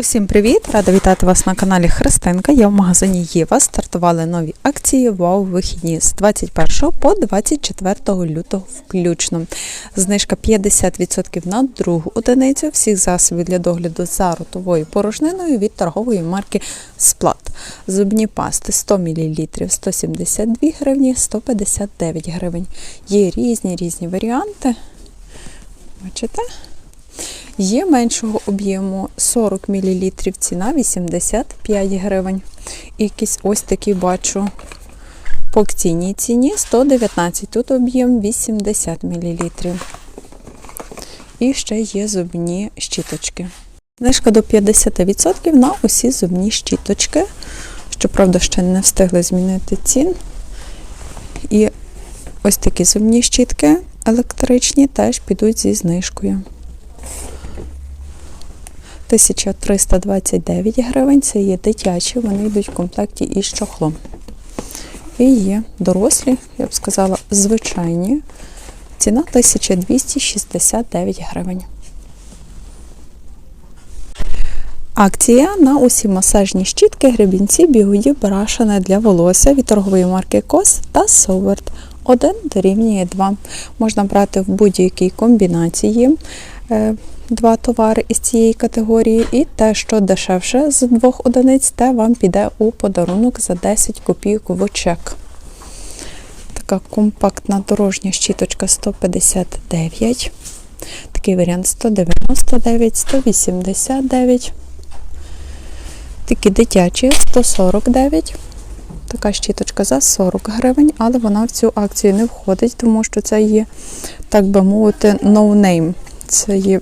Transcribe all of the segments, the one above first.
Усім привіт! Рада вітати вас на каналі Христинка. Я в магазині Єва. Стартували нові акції Вау вихідні з 21 по 24 лютого включно. Знижка 50% на другу одиницю всіх засобів для догляду за ротовою порожниною від торгової марки Сплат. Зубні пасти 100 мл 172 гривні, 159 гривень. Є різні різні варіанти. Бачите? Є меншого об'єму 40 мл, ціна 85 гривень. І ось такі бачу по акційній ціні 119, тут об'єм 80 мл. І ще є зубні щіточки. Знижка до 50% на усі зубні щіточки. Щоправда, ще не встигли змінити цін. І ось такі зубні щітки електричні теж підуть зі знижкою. 1329 гривень. Це є дитячі, вони йдуть в комплекті із чохлом. І є дорослі, я б сказала, звичайні. Ціна 1269 гривень. Акція на усі масажні щітки, гребінці, бігуді, брашини для волосся від торгової марки Кос та Соверт. 1 дорівнює 2. Можна брати в будь-якій комбінації два товари із цієї категорії, і те, що дешевше з двох одиниць, те вам піде у подарунок за 10 копійок в чек. Така компактна дорожня щіточка 159. Такий варіант 199, 189. Такі дитячі 149. Така щіточка за 40 гривень, але вона в цю акцію не входить, тому що це є, так би мовити, no name. Це є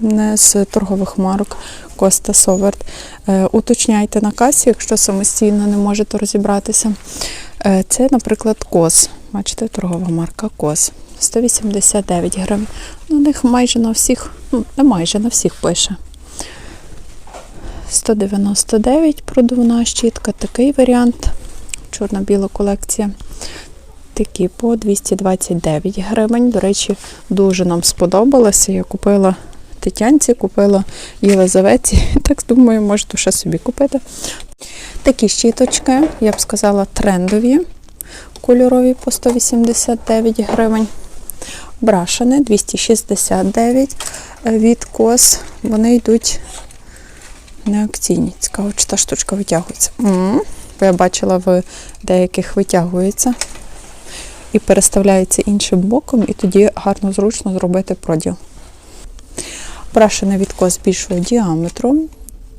не з торгових марок Коста Соверт. Уточняйте на касі, якщо самостійно не можете розібратися. Е, це, наприклад, Кос. Бачите, торгова марка Кос. 189 гривень. На них майже на всіх, ну, не майже на всіх пише. 199 продувна щітка, такий варіант. Чорно-біла колекція. Такі по 229 гривень. До речі, дуже нам сподобалося. Я купила Тетянці, купила Єлизаветі. Так думаю, можете ще собі купити. Такі щіточки, я б сказала, трендові, кольорові по 189 гривень. Брашини 269 від кос. Вони йдуть не акційні. Цікаво, чи та штучка витягується. М -м -м. Я бачила, в деяких витягується і переставляється іншим боком, і тоді гарно зручно зробити проділ. Брашина від кос більшого діаметру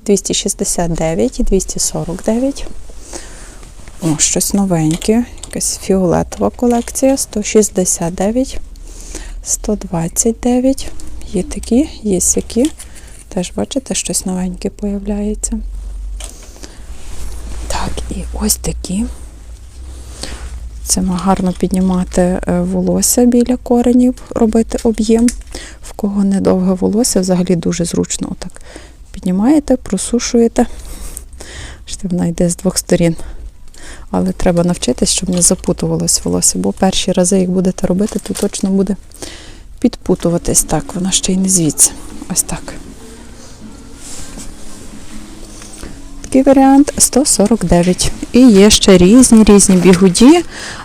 269 і 249. О, щось новеньке, якась фіолетова колекція 169, 129. Є такі, є сякі. Теж, бачите, щось новеньке появляється. Так, і ось такі. Це гарно піднімати волосся біля коренів, робити об'єм. В кого недовге волосся, взагалі дуже зручно. Отак піднімаєте, просушуєте. Бачите, Вона йде з двох сторін. Але треба навчитись, щоб не запутувалось волосся, бо перші рази, як будете робити, то точно буде підпутуватись. Так, вона ще й не звідси. Ось так. Такий варіант 149. І є ще різні різні бігуді,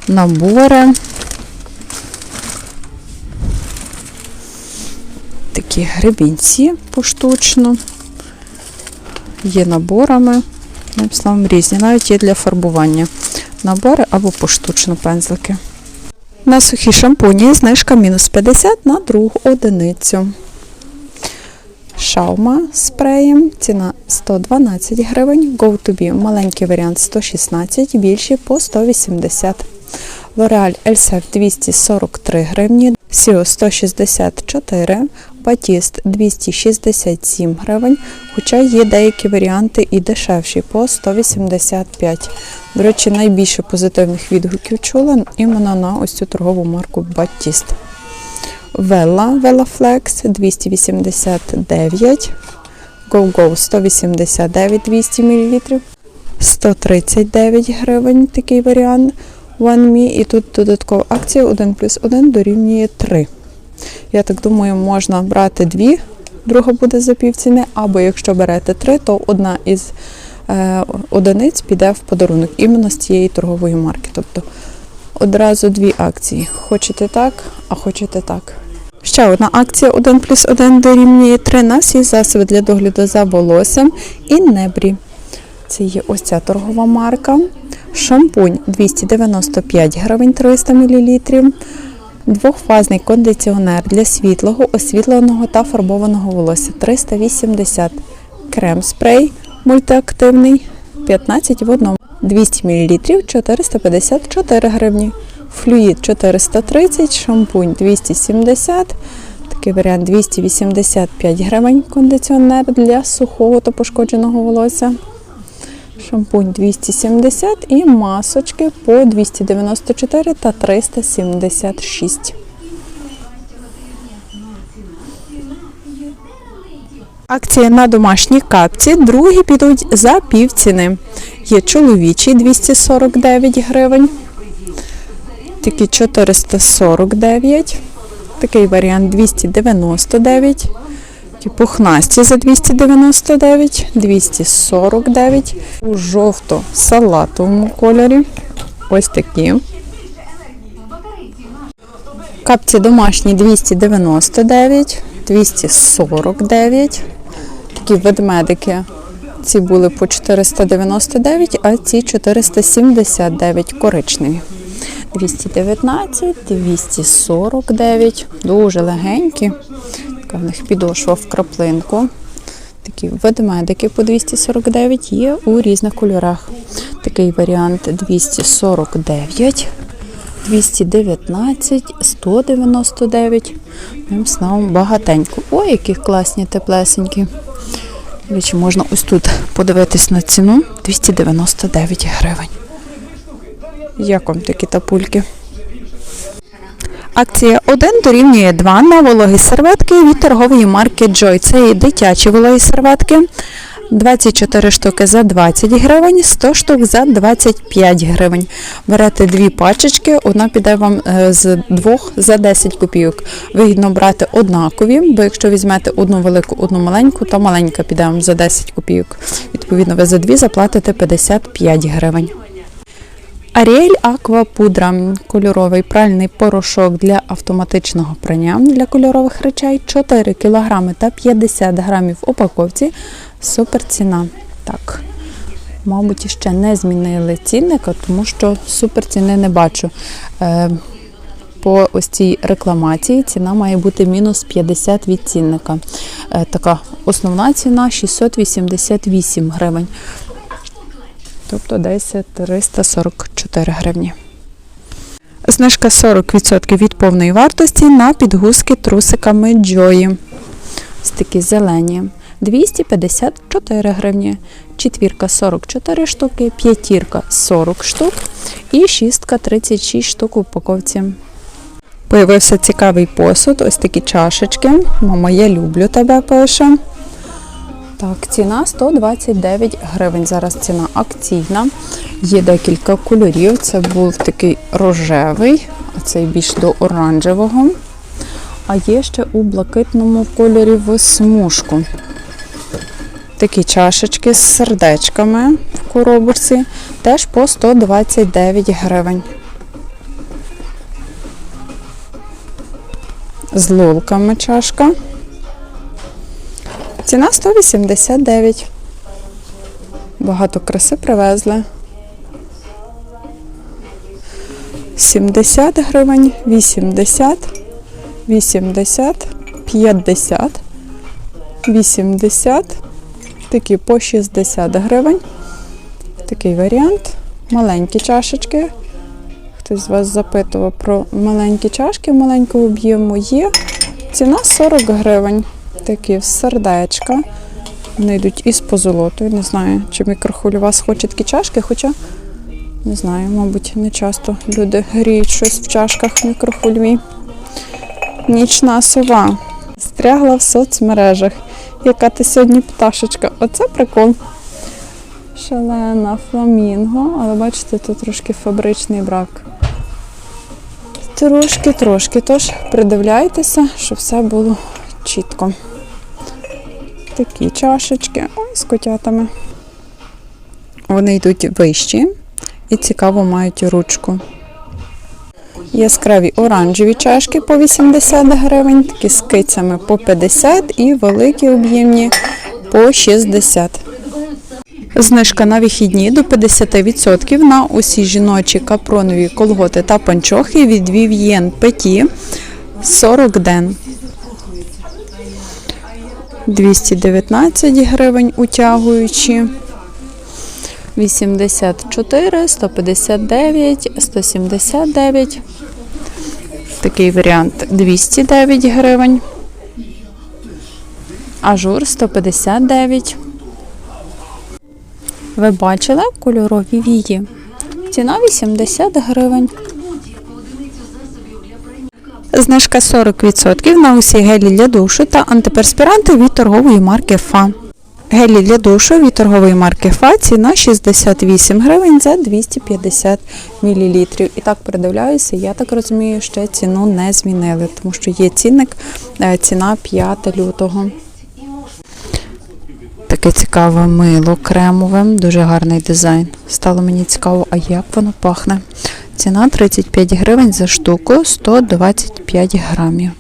набори. Такі гребінці поштучно. Є наборами, словом, різні, навіть є для фарбування. Набори або поштучно пензлики. На сухі шампуні знижка мінус 50 на другу одиницю. Шаума спреєм, ціна 112 гривень, Go to be. Маленький варіант 116, більші по 180 L'Oreal Elsef 243 гривні, Sio 164, Batiste 267 гривень, хоча є деякі варіанти і дешевші по 185 До речі, найбільше позитивних відгуків чула іменно на ось цю торгову марку Batiste. Vella, Vella Flex 289, Go-Go 189 200 мл, 139 гривень такий варіант One Me. І тут додаткова акція 1 плюс 1 дорівнює 3. Я так думаю, можна брати дві друга буде за півціни, або якщо берете три, то одна із е, одиниць піде в подарунок іменно з цієї торгової марки. Тобто одразу дві акції. Хочете так, а хочете так. Ще одна акція 1 плюс 1 дорівнює 3 на всі засоби для догляду за волоссям і небрі. Це є ось ця торгова марка. Шампунь 295 гривень 300 мл. Двохфазний кондиціонер для світлого, освітленого та фарбованого волосся 380. Крем спрей мультиактивний 15 в одному. 200 мл 454 гривні. Флюїд 430, шампунь 270. Такий варіант 285 гривень кондиціонер для сухого та пошкодженого волосся. Шампунь 270 і масочки по 294 та 376. Акція на домашні капці. Другі підуть за півціни. Є чоловічий 249 гривень. Такі 449. Такий варіант 299. Ті пухнасті за 299, 249 у жовто-салатовому кольорі. Ось такі. Капці домашні 299, 249. Такі ведмедики. Ці були по 499, а ці 479 коричневі. 219, 249, дуже легенькі. Така в них підошва в краплинку. Такі ведмедики по 249 є у різних кольорах. Такий варіант 249, 219, 199. Ним словом багатенько. Ой, які класні, теплесенькі. Можна ось тут подивитись на ціну 299 гривень. Як вам такі тапульки? Акція 1 дорівнює 2 на вологі серветки від торгової марки Joy. Це і дитячі вологі серветки. 24 штуки за 20 гривень, 100 штук за 25 гривень. Берете дві пачечки, одна піде вам е, з двох за 10 копійок. Вигідно брати однакові, бо якщо візьмете одну велику, одну маленьку, то маленька піде вам за 10 копійок. Відповідно, ви за дві заплатите 55 гривень. Аріель Аква Пудра кольоровий пральний порошок для автоматичного прання для кольорових речей 4 кг та 50 грамів в упаковці. Супер ціна. Так, мабуть, ще не змінили цінника, тому що супер ціни не бачу. Е, по ось цій рекламації ціна має бути мінус 50 від цінника. Е, така основна ціна 688 гривень. Тобто десь 344 гривні. Знижка 40% від повної вартості на підгузки трусиками Joy. Ось такі зелені. 254 гривні. Четвірка 44 штуки, п'ятірка 40 штук і шістка 36 штук у упаковці. Появився цікавий посуд, ось такі чашечки. Мама, я люблю тебе, пише. Так, ціна 129 гривень. Зараз ціна акційна. Є декілька кольорів. Це був такий рожевий, а цей більш до оранжевого. А є ще у блакитному кольорі смужку. Такі чашечки з сердечками в коробочці. Теж по 129 гривень. З лулками чашка. Ціна 189. Багато краси привезли. 70 гривень, 80, 80, 50, 80, такі по 60 гривень. Такий варіант. Маленькі чашечки. Хтось з вас запитував про маленькі чашки маленького об'єму є. Ціна 40 гривень. Такі сердечка. Вони йдуть із позолотою. Не знаю, чи мікрохвиль у вас хоче такі чашки, хоча не знаю, мабуть, не часто люди гріють щось в чашках мікрохвильові. Нічна сова. Стрягла в соцмережах. Яка ти сьогодні пташечка? Оце прикол. Шалена фламінго, але бачите, тут трошки фабричний брак. Трошки-трошки, тож придивляйтеся, щоб все було чітко. Такі чашечки. Ой, з котятами. Вони йдуть вищі і цікаво мають ручку. Яскраві оранжеві чашки по 80 гривень, такі з кицями по 50 і великі об'ємні по 60. Знижка на вихідні до 50% на усі жіночі капронові колготи та панчохи від Vivien Petit 40 ден. 219 гривень утягуючі. 84, 159, 179. Такий варіант 209 гривень. Ажур 159. Ви бачили кольорові вії? Ціна 80 гривень. Знижка 40% на усі гелі для душу та антиперспіранти від торгової марки ФА. Гелі для душу від торгової марки ФА ціна 68 гривень за 250 мл. І так передивляюся, я так розумію, ще ціну не змінили, тому що є цінник, е, ціна 5 лютого. Таке цікаве мило кремове, дуже гарний дизайн. Стало мені цікаво, а як воно пахне. Ціна 35 гривень за штуку, 125 грамів.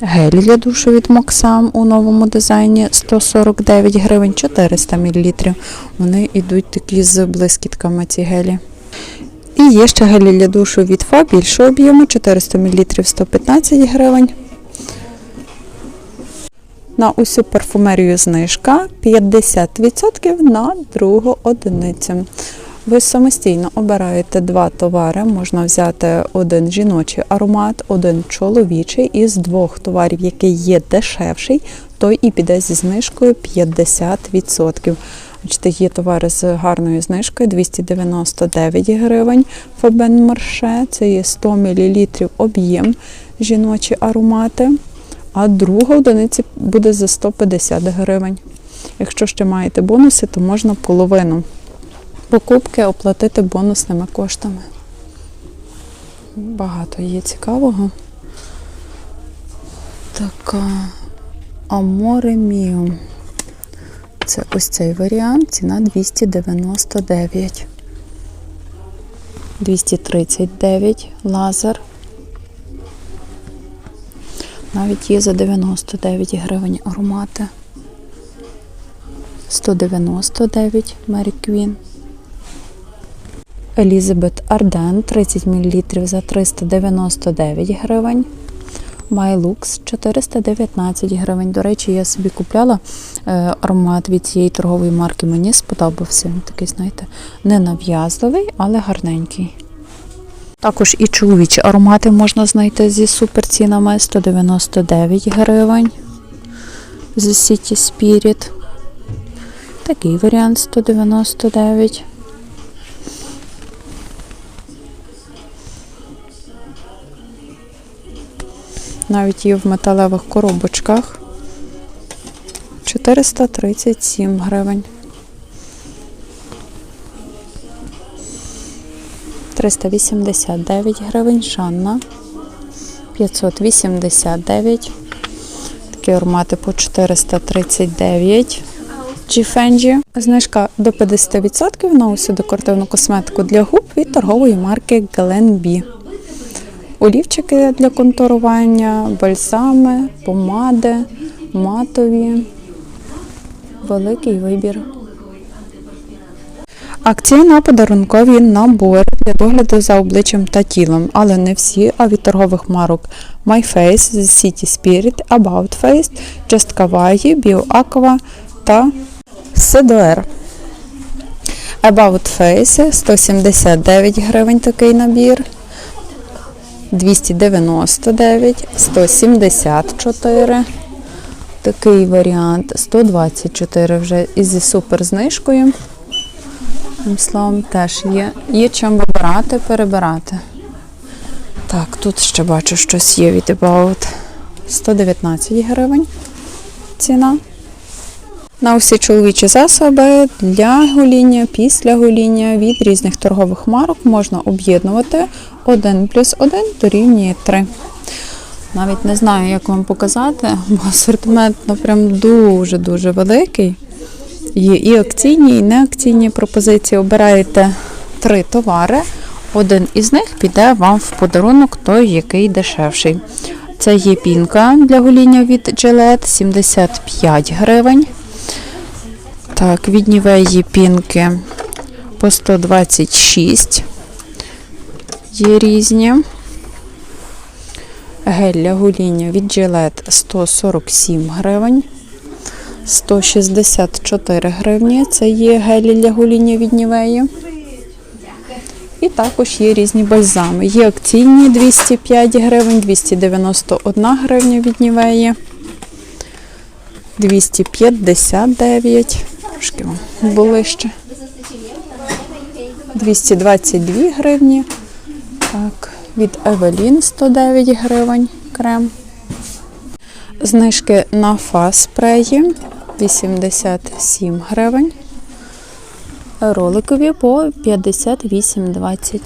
Гель для душу від Моксам у новому дизайні 149 гривень 400 мл. Вони йдуть такі з блискітками ці гелі. І є ще гелі для душу від ФА більшого об'єму 400 мл 115 гривень. На усю парфумерію знижка 50% на другу одиницю. Ви самостійно обираєте два товари. Можна взяти один жіночий аромат, один чоловічий. Із двох товарів, який є дешевший, той і піде зі знижкою 50%. Бачите, є товари з гарною знижкою 299 гривень. Фабен Марше, це є 100 мл об'єм жіночі аромати. А друга одиниця буде за 150 гривень. Якщо ще маєте бонуси, то можна половину покупки оплатити бонусними коштами. Багато є цікавого. Така Amore Mio. Це ось цей варіант, ціна 299. 239 лазер. Навіть є за 99 гривень аромати. 199 Mary Queen. Елізабет Арден 30 мл за 399 гривень. Майлукс 419 гривень. До речі, я собі купляла е, аромат від цієї торгової марки. Мені сподобався. Він такий, знаєте, ненав'язливий, але гарненький. Також і чоловічі аромати можна знайти зі суперцінами 199 гривень. З City Spirit. Такий варіант 199. Навіть є в металевих коробочках. 437 гривень. 389 гривень Жанна. 589. Такі аромати по 439. Джіфенджі. Знижка до 50% на усю декоративну косметику для губ від торгової марки Glen Олівчики для контурування, бальзами, помади, матові. Великий вибір. Акція на подарункові набори для догляду за обличчям та тілом, але не всі, а від торгових марок My Face, City Spirit, About Face, Just Kawaii, BioAqua та Sedoer. About Face 179 гривень такий набір. 299, 174. Такий варіант 124 вже ізі супер знижкою. Тим словом, теж є. Є чим вибирати, перебирати. Так, тут ще бачу щось є від About. 119 гривень ціна. На усі чоловічі засоби для гоління, після гоління від різних торгових марок можна об'єднувати 1 плюс 1 дорівнює 3. Навіть не знаю, як вам показати, бо асортимент ну, прям дуже-дуже великий. Є і акційні, і неакційні пропозиції. Обираєте три товари. Один із них піде вам в подарунок, той, який дешевший. Це є пінка для гоління від Gillette 75 гривень. Так, від Нівеї пінки по 126. Є різні. Гель для гоління від Gillette 147 гривень. 164 гривні. Це є гелі для гоління від Нівеї. І також є різні бальзами. Є акційні 205 гривень, 291 гривня від Нівеї. 259. Трошки вам ближче. 222 гривні. Так, від Evelyn 109 гривень крем. Знижки на фас спреї 87 гривень. Роликові по 58,20.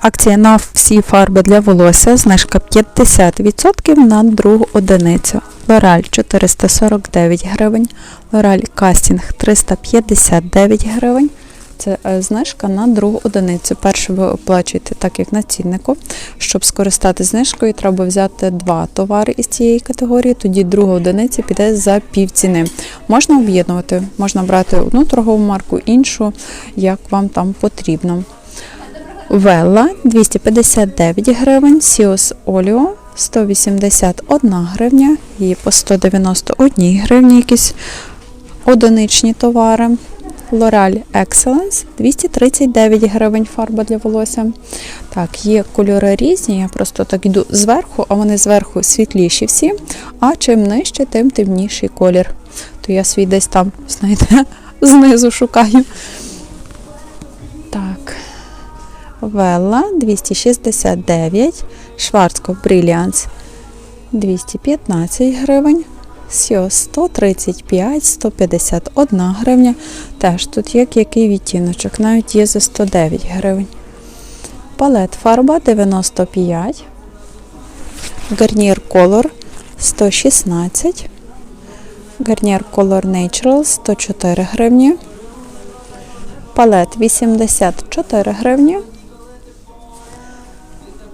Акція на всі фарби для волосся. Знижка 50% на другу одиницю. Лораль 449 гривень. Лораль Кастінг 359 гривень. Це е, знижка на другу одиницю. Перше ви оплачуєте так, як на ціннику. Щоб скористати знижкою, треба взяти два товари із цієї категорії, тоді друга одиниця піде за півціни. Можна об'єднувати, можна брати одну торгову марку, іншу, як вам там потрібно. Велла 259 гривень, Сіос Оліо 181 гривня, її по 191 гривні якісь одиничні товари. L'Oreal Excellence 239 гривень фарба для волосся. Так, є кольори різні, я просто так йду зверху, а вони зверху світліші всі. А чим нижче, тим темніший колір. То я свій десь там, знаєте, знизу шукаю. Так. Велла 269, Шварцкоп Brilliance 215 гривень. Сіо 135, 151 гривня. Теж тут є який відтіночок, навіть є за 109 гривень. Палет фарба 95. Гарнір Color 116. Гарнір Color Natural 104 гривні. Палет 84 гривні.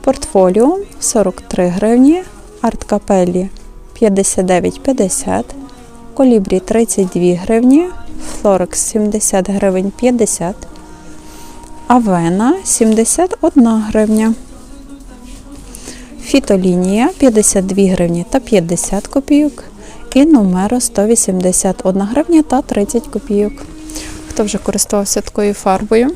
Портфоліо 43 гривні. Арт Капеллі 59,50, колібрі 32 гривні, флорекс 70 гривень 50, авена 71 гривня, фітолінія 52 гривні та 50 копійок і номеро 181 гривня та 30 копійок. Хто вже користувався такою фарбою?